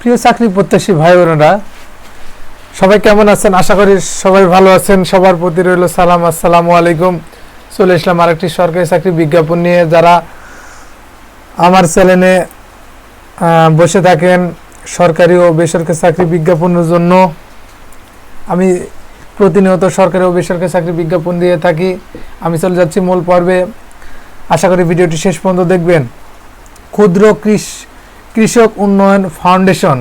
প্রিয় চাকরি প্রত্যাশী ভাই বোনেরা, সবাই কেমন আছেন? আশা করি সবাই ভালো আছেন। সবার প্রতি রইল সালাম। আসসালামু আলাইকুম। চলে আসলাম আরেকটি সরকারি চাকরি বিজ্ঞাপন নিয়ে। যারা আমার চ্যানেলে বসে থাকেন সরকারি ও বেসরকারি চাকরি বিজ্ঞাপনের জন্য, আমি প্রতিনিয়ত সরকারি ও বেসরকারি চাকরি বিজ্ঞাপন দিয়ে থাকি। আমি চলে যাচ্ছি মূল পর্বে। আশা করি ভিডিওটি শেষ পর্যন্ত দেখবেন। ক্ষুদ্র কৃষ কৃষক উন্নয়ন ফাউন্ডেশন,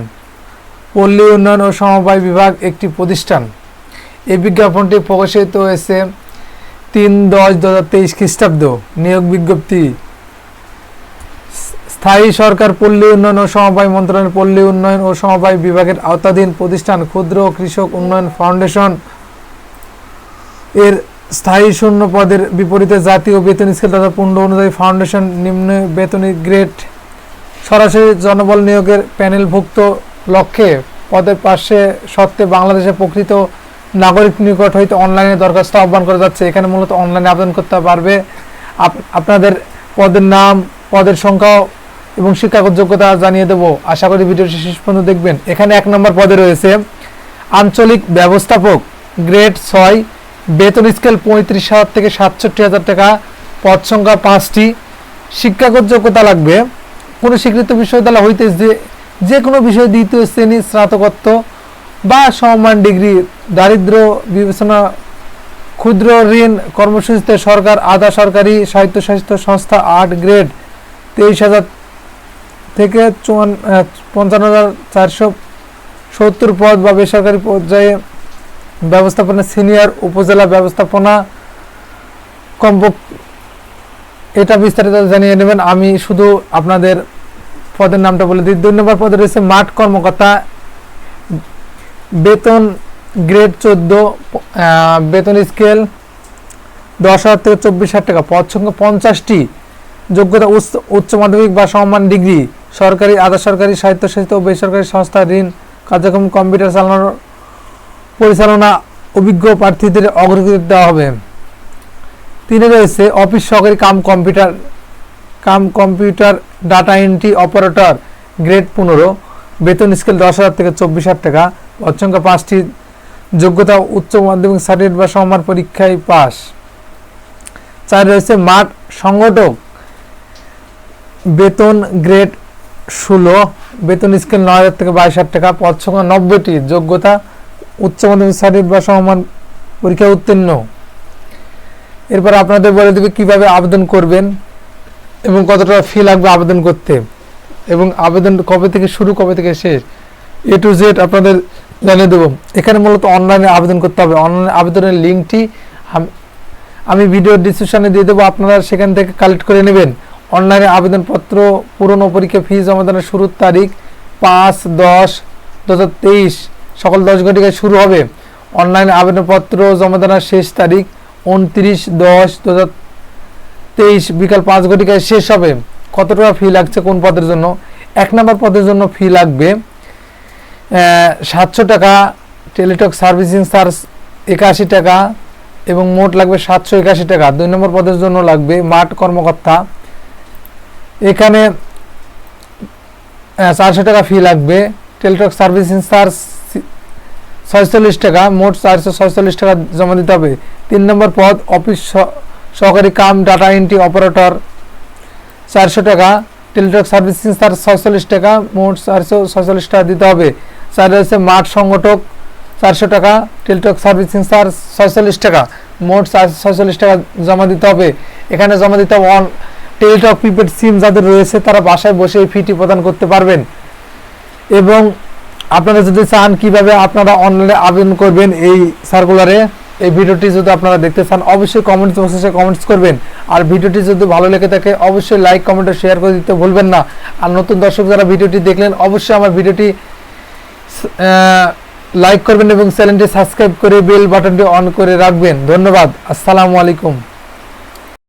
পল্লী উন্নয়ন ও সমবায় বিভাগ একটি প্রতিষ্ঠান। এই বিজ্ঞাপনটি প্রকাশিত হয়েছে তিন দশ দু হাজার তেইশ খ্রিস্টাব্দ। নিয়োগ বিজ্ঞপ্তি, স্থায়ী সরকার পল্লী উন্নয়ন ও সমবায় মন্ত্রণালয়ের পল্লী উন্নয়ন ও সমবায় বিভাগের আওতাধীন প্রতিষ্ঠান, ক্ষুদ্র কৃষক উন্নয়ন ফাউন্ডেশন। এর স্থায়ী শূন্য পদের বিপরীতে জাতীয় বেতন স্কেল তথা পূর্ণ অনুযায়ী ফাউন্ডেশন নিম্ন বেতনী গ্রেড সরাসরি জনবল নিয়োগের প্যানেলভুক্ত লক্ষ্যে পদের পাশে সত্ত্বে বাংলাদেশের প্রকৃত নাগরিক নিকট হইতে অনলাইনে দরখাস্ত আহ্বান করা যাচ্ছে। এখানে মূলত অনলাইনে আবেদন করতে পারবে। আপনাদের পদের নাম, পদের সংখ্যা এবং শিক্ষাগত যোগ্যতা জানিয়ে দেবো। আশা করি ভিডিওটি শেষ পর্যন্ত দেখবেন। এখানে এক নম্বর পদে রয়েছে, আঞ্চলিক ব্যবস্থাপক গ্রেড ছয়, বেতন স্কেল পঁয়ত্রিশ হাজার থেকে সাতষট্টি হাজার টাকা, পদ সংখ্যা পাঁচটি। শিক্ষাগত যোগ্যতা লাগবে কোনো স্বীকৃত বিশ্ববিদ্যালয় হইতে যে যে কোনো বিষয় দ্বিতীয় শ্রেণি স্নাতকত্ব বা সমমান ডিগ্রি দারিদ্র বিবেচনা ক্ষুদ্র ঋণ কর্মসূচিতে সরকার আধা সরকারি স্বায়ত্তশাসিত সংস্থা আট গ্রেড তেইশ হাজার থেকে চুয়ান্ন পঞ্চান্ন হাজার চারশো সত্তর পদ বা বেসরকারি পর্যায়ে ব্যবস্থাপনা, সিনিয়র উপজেলা ব্যবস্থাপনা কমপক্ষ এটা বিস্তারিত জানিয়ে নেবেন। আমি শুধু আপনাদের পদের নামটা বলে দিই। দুই নম্বর পদে রয়েছে মাঠ কর্মকর্তা বেতন গ্রেড চোদ্দ বেতন স্কেল দশ হাজার থেকে চব্বিশ হাজার টাকা। পদ সংখ্যা পঞ্চাশটি। যোগ্যতা উচ্চ উচ্চ মাধ্যমিক বা সম্মান ডিগ্রি। সরকারি, আধা সরকারি, স্বায়ত্তশাসিত ও বেসরকারি সংস্থা, ঋণ, কার্যক্রম, কম্পিউটার চালানোর পরিচালনা অভিজ্ঞ প্রার্থীদের অগ্রগতি দেওয়া হবে। তিনে রয়েছে অফিস সহকারী cum computer cum computer, data entry operator, grade পনেরো, বেতন স্কেল দশ হাজার থেকে চব্বিশ হাজার টাকা পদ সংখ্যা পাঁচটি যোগ্যতা, উচ্চ মাধ্যমিক সার্টিফিকেট বা সমান পরীক্ষায় পাস। চার রয়েছে মাঠ সংগঠক, বেতন গ্রেড ষোলো, বেতন স্কেল নয় হাজার থেকে বাইশ হাজার টাকা, পদ সংখ্যা নব্বইটি, যোগ্যতা, উচ্চ মাধ্যমিক সার্টিফিকেট বা সমান পরীক্ষায় উত্তীর্ণ। এরপর আপনাদের বলে দেবে কীভাবে আবেদন করবেন এবং কত টাকা ফি লাগবে আবেদন করতে। এবং আবেদন কবে থেকে শুরু, কবে থেকে শেষ এ টু জেড আপনাদের জানিয়ে দেবো। এখানে মূলত অনলাইনে আবেদন করতে হবে। অনলাইনে আবেদনের লিঙ্কটি আমি ভিডিও ডিসক্রিপশনে দিয়ে দেবো। আপনারা সেখান থেকে কালেক্ট করে নেবেন। অনলাইনে আবেদনপত্র পূরণ পরীক্ষা ফি জমা দানের শুরুর তারিখ, পাঁচ, দশ, দু হাজার তেইশ, সকাল দশ ঘটিকায় শুরু হবে। অনলাইনে আবেদনপত্র জমা দানের শেষ তারিখ উনত্রিশ, দশ, দু হাজার তেইশ বিকাল পাঁচ ঘটিকায় শেষ হবে। কত টাকা ফি লাগছে কোন পদের জন্য? এক নম্বর পদের জন্য ফি লাগবে সাতশো টাকা, টেলিটক সার্ভিসিং চার্জ একাশি টাকা এবং মোট লাগবে সাতশো একাশি টাকা। দুই নম্বর পদের জন্য লাগবে মাঠ কর্মকর্তা। এখানে চারশো টাকা ফি লাগবে। টেলিটক সার্ভিসিং চার্জ ছয়চল্লিশ টাকা, মোট চারশো ছয়চল্লিশ টাকা জমা দিতে হবে। তিন নম্বর পদ, অফিস সহকারী কাম ডাটা এন্ট্রি অপারেটর, চারশো টাকা। টেলিটক সার্ভিসিং চার্জ ছয়চল্লিশ টাকা, মোট চারশো ছয়চল্লিশ টাকা দিতে হবে। চার রয়েছে মাঠ সংগঠক, চারশো টাকা। টেলিটক সার্ভিসিং চার্জ ছয়চল্লিশ টাকা, মোট ছয়চল্লিশ টাকা জমা দিতে হবে। এখানে জমা দিতে হবে অন, টেলিটক প্রিপেড সিম যাদের রয়েছে, তারা বাসায় বসে এই ফিটি প্রদান করতে পারবেন। এবং আপনারা যদি চান কীভাবে আপনারা অনলাইনে আবেদন করবেন এই সার্কুলারে এই ভিডিওটি যদি আপনারা দেখতে চান, অবশ্যই কমেন্টস বক্সে কমেন্টস করবেন। আর ভিডিওটি যদি ভালো লেগে থাকে, অবশ্যই লাইক কমেন্ট আর শেয়ার করে দিতে ভুলবেন না। আর নতুন দর্শক যারা ভিডিওটি দেখলেন, অবশ্যই আমার ভিডিওটি লাইক করবেন এবং চ্যানেলটি সাবস্ক্রাইব করে বেল বাটনটি অন করে রাখবেন। ধন্যবাদ। আসসালামু আলাইকুম।